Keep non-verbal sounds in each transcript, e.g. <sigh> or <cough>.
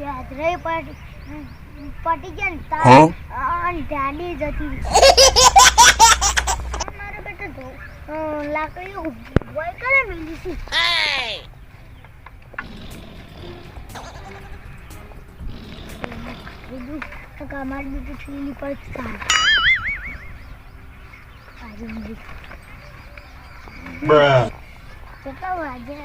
યાદ રહી પડી પટી ગયા ને? તાર અને જતી મારો બેટો તો લાકડી લાકડીઓ કરે મેલી છે કે અમારી બેટું પર સારું આજે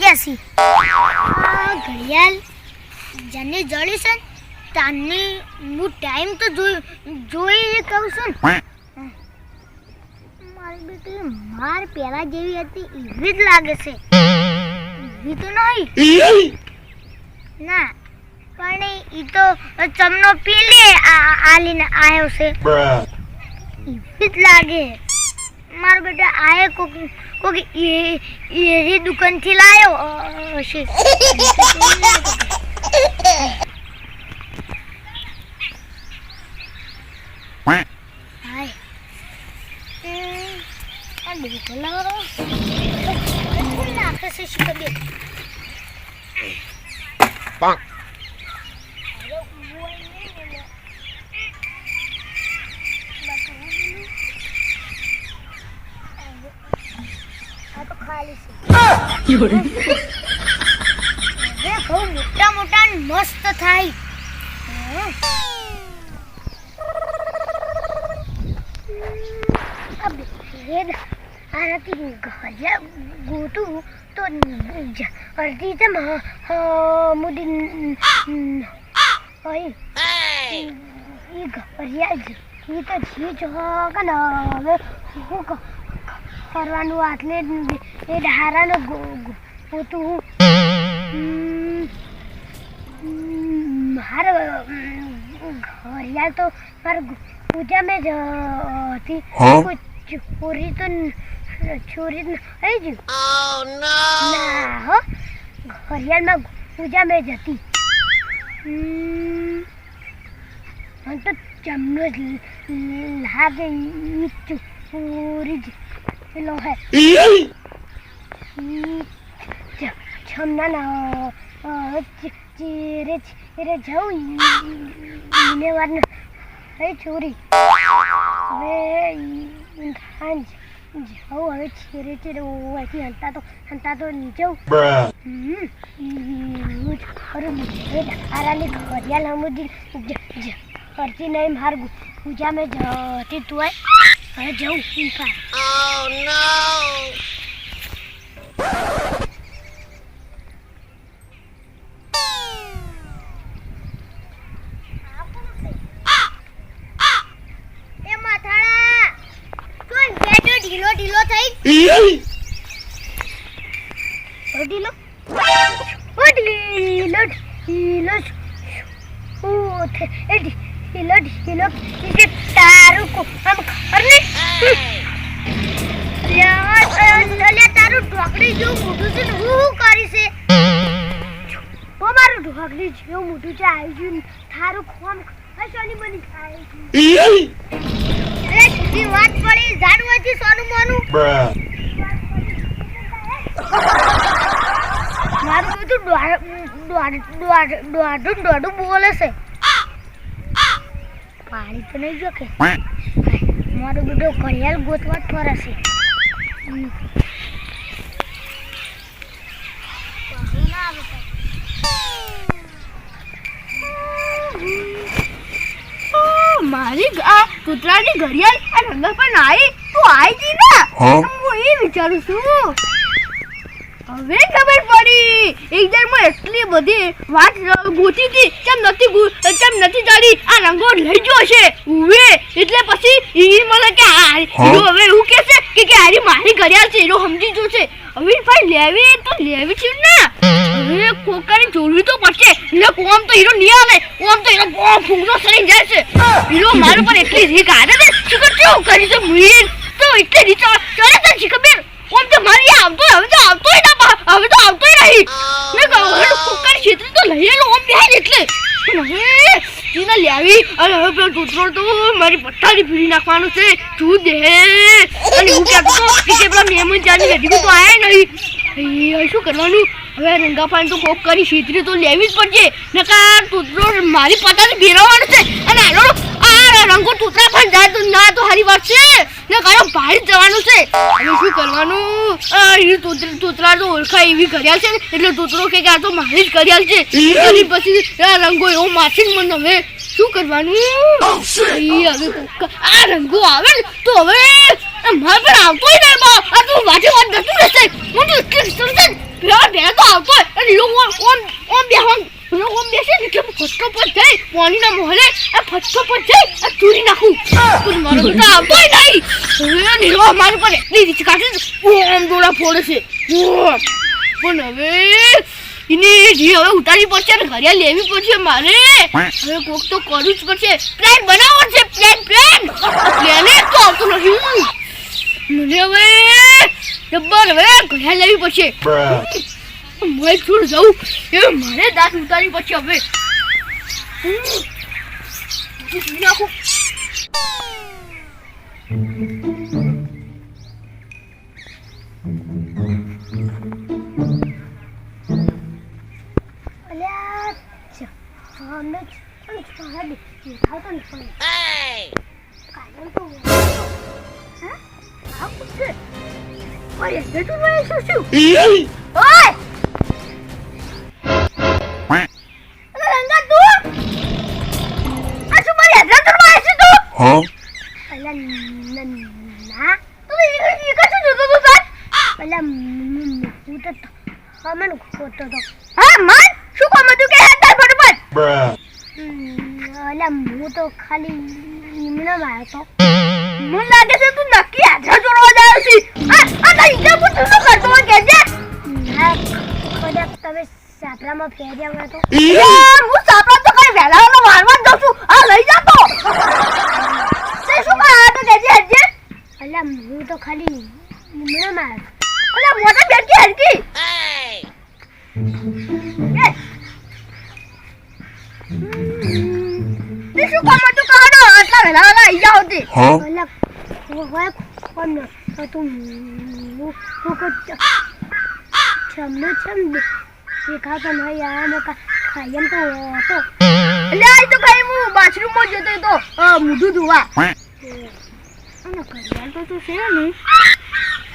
છે. ઘડિયાળ જેને જળી છે તાને હું ટાઈમ તો જોઈ જોઈ કહું છું મારી બેટી માર પહેલા જેવી હતી એવી જ લાગે છે. એવી તો નહીં. ના પણ એ તો ચમનો પી લે આ આલીને આવ્યો છે. એવી જ લાગે. મારો બેટા આયે કોક કોક એ એરી દુકાનથી લાયો અ, હશે હાય હમ, આ બેટો લાવો કોણ નાખે છે શું ખબર Bonk. અરે, ઊભો નહીં ને. બતાવો મને. આ તો ખાલી છે હવે બહુ <laughs> મોટા મોટા મસ્ત થાય. આનાથી ઘરે ગોતું તો અડધી મુદી હોય જ તો જી જો કે હવે. કરવાનું આટલે એ ધારાનો પોતું હું. મારે હમ, તો મારે પૂજા મેં જ હતી. ચોરી તો ચોરી થઈ ગયું? ના હો. ઘરિયાળમાં પૂજા મેં જ હતી. મને તો ચમનો જ લાગે ચોરી જ. પેલો હે ઈ ચ- ચમના ના અ, ચી- ચીરે ચીરે જવું ઈને વાર હે ચોરી હવે ખાન જવું હવે ચીરે ચીરે ઓવાથી હંતા તો હંતા તો Bruh. હમ, એવું જ ખરું એ કરતી નહીં માર પૂજા મેં જતી તું આય હવે જવું ઇન્ફા એ માથાળા! ઢીલો ઢીલો થઈ? ઢીલો? ઢીલો ઢીલો ઓ એ ઢીલો ઢીલો એ તારું કો આમ ખબર ને તારું ઢોકળી જેવું મોટું છે ને હું શું કરી છે ઓ મારું ઢોકળી જેવું મોટું છે આવી ગયું તારું ખોમ હસવાની બની ખાય સીધી વાત પડી જાણવાથી સોનું મોનું. મારું બધું ને દોડું બોલે છે પાણી તો નહીં જો કે મારું બધું ઘડિયાળ ગોતવા જ ફરે છે. હમ. પાણી ના આવે કાંઈ. મારી આ કૂતરાની ઘડિયાળ આ રંગર પણ આવી તું આવી ગઈ ને. હું એ વિચારું છું. હવે ખબર પડી. એકદમ એટલી બધી વાત ગોતી હતી કેમ નથી કેમ નથી ચાલી? આ રંગો લઈ ગયો છે. ઉવે એટલે પછી ઈ મને કે હીરો હવે એવું કે છે કે કે આરી મારી કર્યા છે હીરો સમજી જો છે. હવે ભાઈ લેવી તો લેવી છે ને. હવે કોકાની જોડવી તો પડશે. ને કોમ તો હીરો નહીં આવે. કોમ તો હીરો બહુ ફૂંગનો સરી જાય છે. હીરો મારા પર એટલી રીક આવે છે. શું કેવું કરી છે મુઈ તો એટલી રીક ચડે છે શીખબર ઓમ તો મારી આવતો હવે તો આવતોય ના હવે તો આવતોય નહીં મેં કહું હવે કુકર છેતરી તો લઈ એલો ઓમ બેહાય એટલે પણ હવે હતી ને લેવી અને હવે પેલો તૂતરો તો મારી પટ્ટાની ફીરી નાખવાનું છે તું દે અને હું કહેતો હતો કે પેલા મહેમાન ચાલી હજી તો આયા નહીં હવે શું કરવાનું હવે રંગાપાન તો કોક કરી છેતરી તો લેવી જ પડશે નકાર તૂતરો મારી પથ્થારી ભેરવાનું છે રંગો તૂતરા પણ જાય તો ના તો હારી વાત છે. ને કાયો બહાર જ જવાનું છે. અને શું કરવાનું? આ એ તૂતરા તો ઓળખાય એવી કર્યા છે એટલે તૂતરો કે આ તો મારી જ કર્યા છે. અને પછી આ રંગો એવો માછી મને હવે શું કરવાનું? હવે આ રંગો આવે ને તો હવે મારે પણ આવતો આવતોય નહીં બા આ તો વાતે વાત જતું રહેશે. હું તો એટલી સમજે બે તો અને લોકો ઓમ ઓમ બેહવાન. પેલો ઓમ બેસે એટલે ફટકો પર જઈ પાણીના મોહલે આ ફટકો પર જઈ આ ચૂરી નાખું. પણ મારો બેટા આવતોય નહીં. હવે નિર્વાહ મારી પર એટલી રીચ કાઢે ઓમ દોડા ફોડે છે. પણ હવે એને જે હવે ઉતારી પડશે ને ઘડિયાળ લેવી પડશે મારે. હવે કોક તો કરવું જ પડશે. પ્લાન બનાવો છે પ્લાન પ્લાન પ્લાન જ તો આવતો નથી. મને હવે જબ્બર હવે ઘડિયાળ લેવી પડશે. Bruh. મેં છોડ જાઉં એ મારે દાંત ઉતારી પછી હવે નાખું. અલ્યા ચ- અમે જ પણ સાહેબ ન- ઈ- કશું જોતો તો મ- મ- હું તો હમણ ખોટો તો હા મન શું કામ હતું કે હેડલા ફટફટ Bruh. હું તો ખાલી ઈમણાં આવ્યો તો મને લાગે છે તું નક્કી હાથા જોડવા જાય છે આ આ તારી ઈજા પૂછ શું કરતો કે છે કદાચ તમે સાપરામાં ફેર્યા હોય તો હું કોણ તું હું હું કો છમનો છમ દેખાતો નહીં આ ખાયમ તો હતો એટલે આ તો ખાઈ હું બાથરૂમમાં જતો તો મોઢું ધોવા. અને ઘડિયાળ તો તો છે ને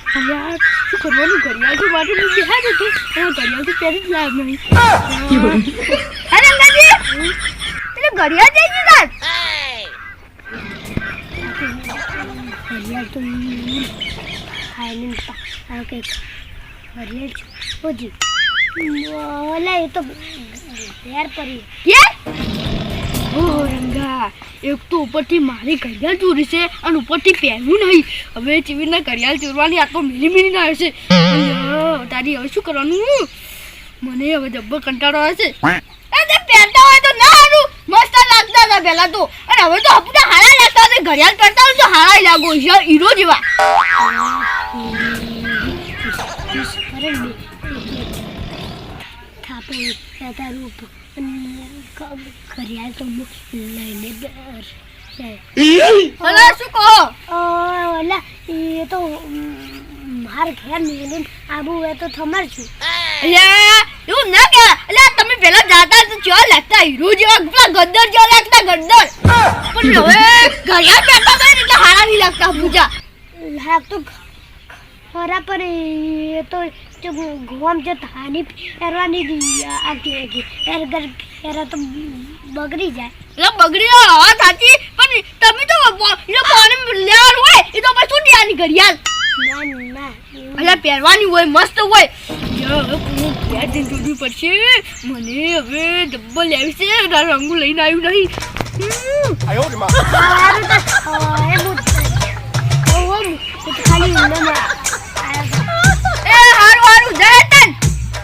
શું કરવાનું ઘડિયાળ તો માટે હું બેહાડ હતી અને ઘડિયાળ તો પહેરી જ લાવ નહીં અરે અંગાજી એટલે ઘડિયાળ જઈ ગઈ તાર ઘડિયાળ તો ખાઈને આ કંઈક વરિયાળ ઓજી ઓલા એ તો ઘેર પડી એક તો ઉપરથી મારી ઘડિયાળ ચોરી છે અને ઉપરથી પહેરવું નહીં હવે ચીવીના ઘડિયાળ ચોરવાની આ તો મિલી મિલી ના આવશે તારી હવે શું કરવાનું મને હવે જબ્બર કંટાળો આવે છે પહેરતા હોય તો ના લાગતા હતા પહેલા તો. અને હવે તો આપણે હારા લાગતા હતા ઘડિયાળ કરતા હોય તો હારા લાગો છે હીરો જેવા. ઘડિયાળ તો લઈને બર શું કહો? ઓલા એ તો માર ઘેર નીકળીને આબુ હોય તો થમર છું. એવું ના કે એટલે તમે પેલા જાતા તો ચો લાગતા હીરો જેવા પેલા ગદ્દર જેવા લાગતા ગદ્દર પણ હવે ઘડિયાળ બેઠા ને એટલે હારા નહીં લાગતા પૂજા? લાગ તો ખરા પર એ તો ગોમ જે ધાની પહેરવાની દી આ કે કે એર ગર પહેરા તો બગડી જાય. એટલે બગડી જાય હવા સાચી. પણ તમે તો બ- એ પાણી લેવાનું હોય એ તો પછી શું દેવાની ઘડિયાળ? ના ના એટલે પહેરવાની હોય મસ્ત હોય. પડશે મને હવે ડબ્બો લેવી છે રંગુ લઈને આવ્યું નહીં. હારું હારું જય